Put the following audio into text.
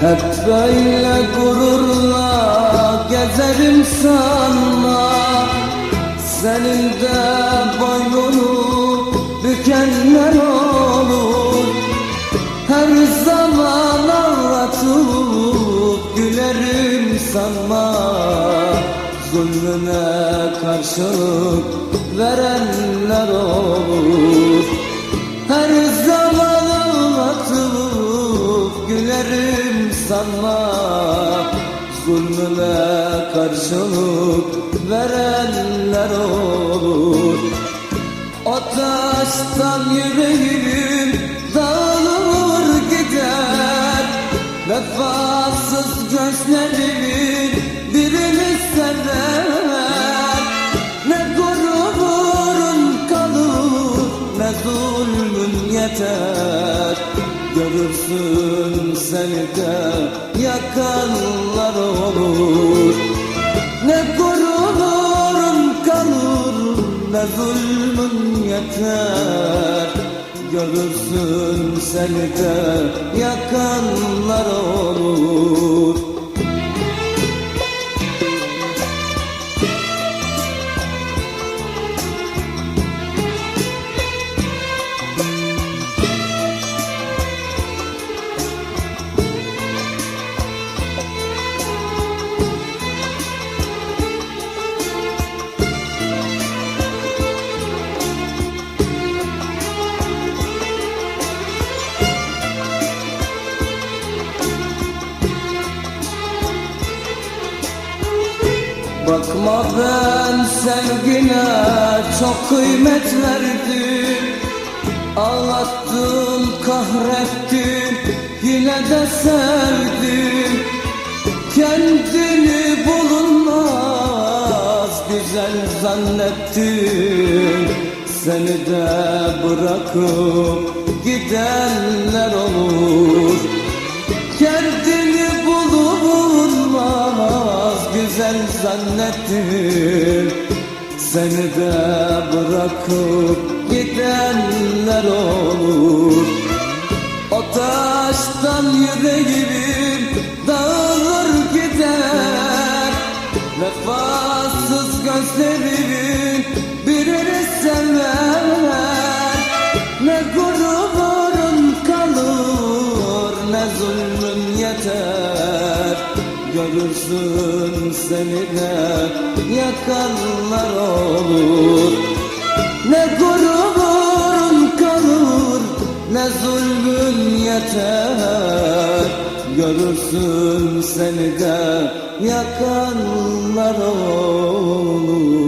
Hep böyle gururla gezerim sanma Senin de boynunu bükenler olur. Her zaman ağlatıp gülerim sanma Zulmüne karşılık verenler olur gülerim sanma Zulmüne karşılık verenler olur. O taştan Görürsün seni de yakanlar olur. Ne gururun kalır ne zulmün yeter. Görürsün seni de yakanlar olur Bakma ben sevgine çok kıymet verdim Ağlattın, kahrettin, yine de sevdim. Kendini bulunmaz güzel zannettim. Seni de bırakıp gidenler olur zannettim. Seni de bırakıp gidenler olur. O taştan yüreğim dağılır gider. Vefasız gözlerimin birini sever. Ne gururun kalır ne zulmün yeter Görürsün seni de yakanlar olur. Ne gururun kalır ne zulmün yeter. Görürsün seni de yakanlar olur